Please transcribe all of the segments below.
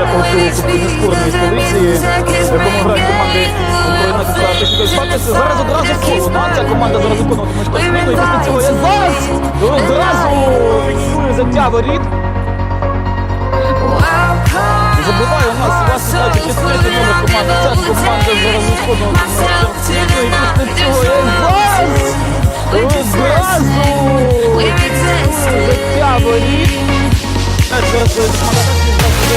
Кубку нескореної столиці, в якому грають команди Україна та Спартис. Зараз одразу. Ну, ця команда зараз виконуватиме штрафну, і після цього я зараз одразу фіксую заття воріт. І забуваю у нас власне навіть під третій номер команди. Ця команда зараз виконуватиме штрафну, і після цього я зараз одразу заття воріт. Зараз команда так,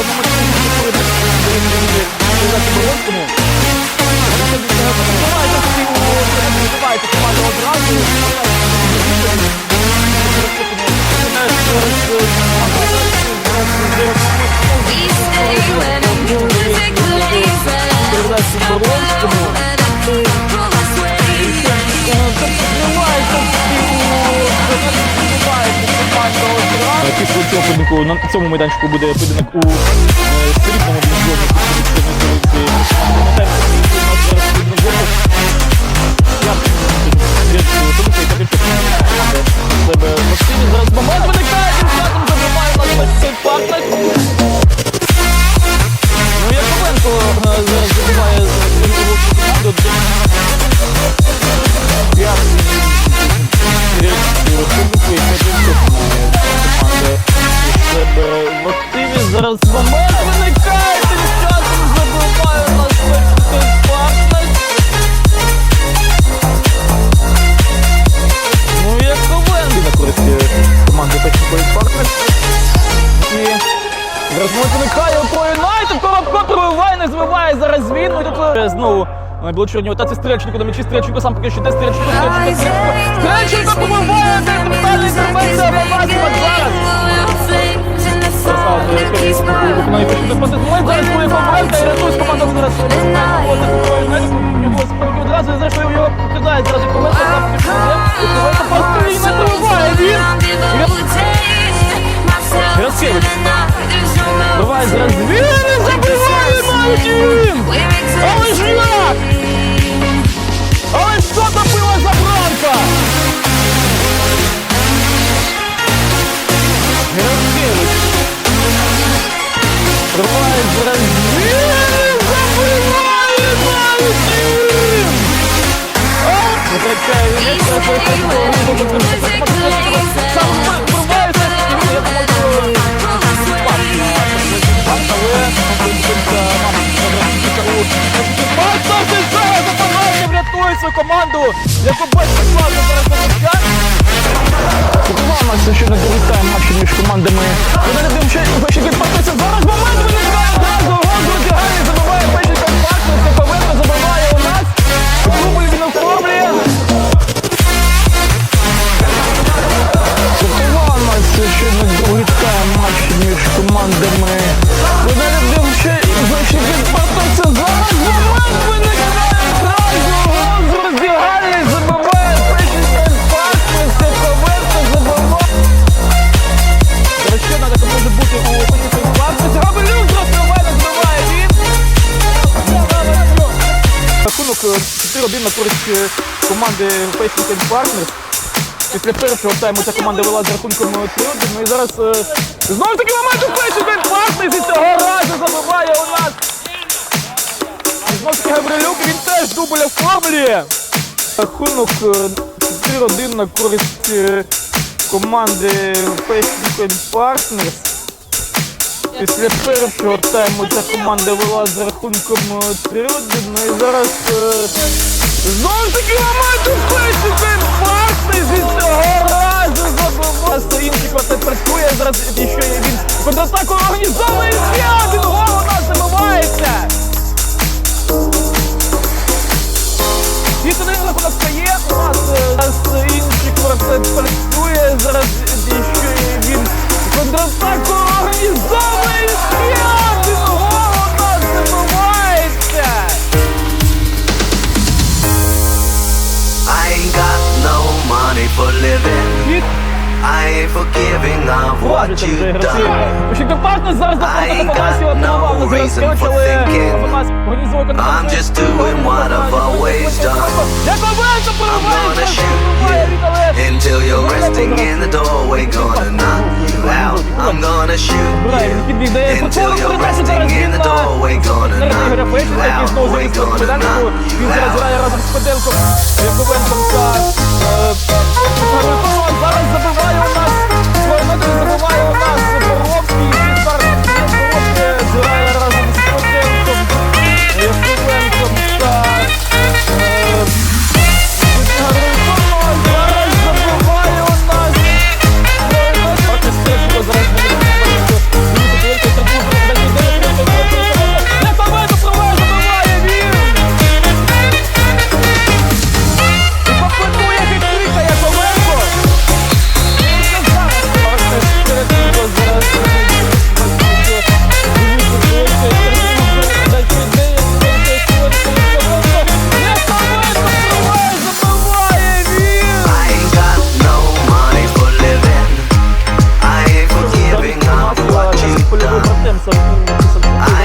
Команду одразу. Після цього поєдинку на цьому майданчику буде поєдинок у срібному дивізіоні Зараз момент виникає, дівчатам забиває наш цей партнер. У Про Юнайтед, Коробко пробиває, не збиває зараз він. Ну, і тут е, знову було чорні отаці Стрельченко на м'ячі, Стрельченко сам поки що йде, Стрельченко, Стрельченко, Стрельченко. Стрельченко пробиває, де тотальна інтервенція Абамасова зараз. Виконання почути пасти. Момент зараз буде Коваленка і рятує команду зараз. Одразу зрештою його покидає зараз Коваленко, там пішов, і Коваленко постійно не пробиває він. Давай зараз він і забиває Мальтін! Але ж як? Але що добила Забранка? Грацевич. Давай зараз він і забиває Мальтін! Витрачає він, сам команду, яку бачите класно зараз помічає. Буквально ще не долітає матчі між командами. Ми не дивимося, що. Зараз 3-1 на користь е, команди European Camp Partners. Після першого тайму ця команда вела з рахунком е, 3-1. Ну і зараз е, знову таки момент у Пейсі Camp Partners і цього разу забиває у нас. І знову таки Гаврилюк, він теж дубль оформлює. Рахунок 3-1 на користь команди European Camp Partners. Після першого тайму ця команда вела з рахунком 3-1, ну і зараз е, знову таки момент у Пейсі партний зі цього разу забиває. Стоїнчик оце працює, зараз і ще він контратаку організовує, Вот, почався вже done. Вишенька Партнерс зараз допроти ain't Афанасьєва got на for але. Афанас організовує контакт. I'm just doing what I've always done. Прориває, прориває він, але until you're resting in the doorway, gonna knock you out. I'm gonna shoot you until you're resting in the doorway, gonna knock you out. We're gonna knock you out. разом з Педелком, Яковенком та Зараз забиває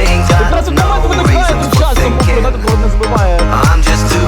ain't got no reason for thinking. I'm just too.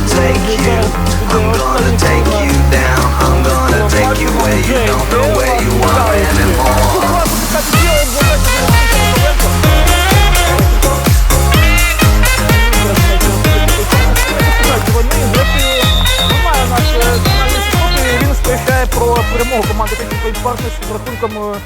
Technical з рахунком е,